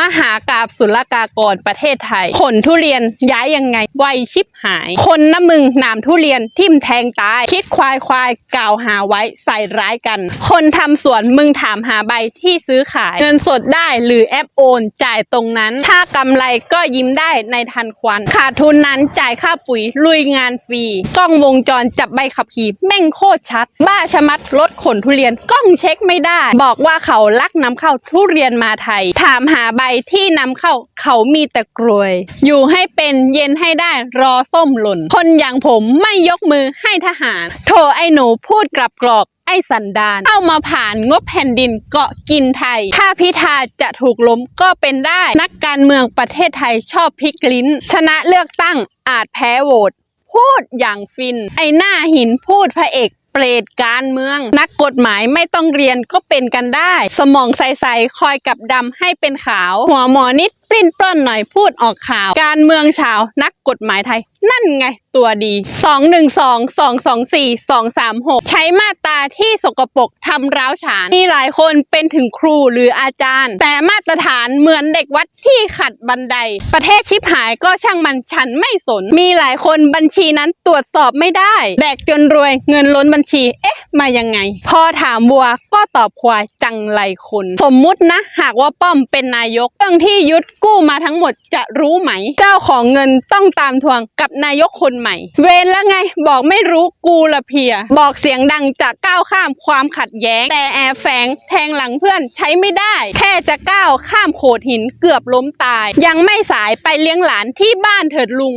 มหากาบศุลกากรประเทศไทยขนทุเรียนย้ายยังไงไวชิบหาย คนน้ำมึงหนามทุเรียนทิ่มแทงตาย คิดควายควายกล่าวหาไว้ใส่ร้ายกัน คนทำสวนมึงถามหาใบที่ซื้อขาย เงินสดได้หรือแอปโอนจ่ายตรงนั้น ถ้ากำไรก็ยิ้มได้ในทันควัน ขาดทุนนั้นจ่ายค่าปุ๋ยลุยงานฟรีกล้องวงจรจับใบขับขี่แม่งโคตรชัด บ้าชะมัดรถขนทุเรียนกล้องเช็คไม่ได้ บอกว่าเขาลักนำเข้าทุเรียนมาไทย ถามหาใบที่นำเข้าเขามีแต่กรวย อยู่ให้เป็นเย็นให้ได้รอส้มหล่น คนอย่างผมไม่ยกมือให้ทหาร โถไอ้หนูพูดกลับกรอกไอ้สันดานเข้ามาผ่านงบแผ่นดินเกาะกินไทย ถ้าพิธาจะถูกล้มก็เป็นได้ นักการเมืองประเทศไทยชอบพลิกลิ้น ชนะเลือกตั้งอาจแพ้โหวตพูดอย่างฟิน ไอหน้าหินพูดพระเอก เปรตการเมือง นักกฎหมายไม่ต้องเรียนก็เป็นกันได้ สมองใสๆคอยกับดำให้เป็นขาว หัวหมอนิดปลิ้นปล้นหน่อยพูดออกข่าว การเมืองชาวนักกฎหมายไทย นั่นไงตัวดี 212 224 236 ใช้มาตราที่สกปรกทำร้าวฉาน มีหลายคนเป็นถึงครูหรืออาจารย์ แต่มาตรฐานเหมือนเด็กวัดที่ขัดบันได ประเทศชิบหายก็ช่างมันฉันไม่สน มีหลายคนบัญชีนั้นตรวจสอบไม่ได้ แบกจนรวยเงินล้นบัญชี เอ๊ะ มายังไง พอถามวัวก็ตอบควายจังไรคน สมมุตินะ หากว่าป้อมเป็นนายกเรื่องที่ยุดกู้มาทั้งหมดจะรู้ไหม เจ้าของเงินต้องตามทวงกับนายกคนใหม่ เวรแล้วไง บอกไม่รู้กูละเพีย บอกเสียงดังจะก้าวข้ามความขัดแย้ง แต่แอบแฝงแทงหลังเพื่อนใช้ไม่ได้ แค่จะก้าวข้ามโขดหินเกือบล้มตาย ยังไม่สายไปเลี้ยงหลานที่บ้านเถิดลุง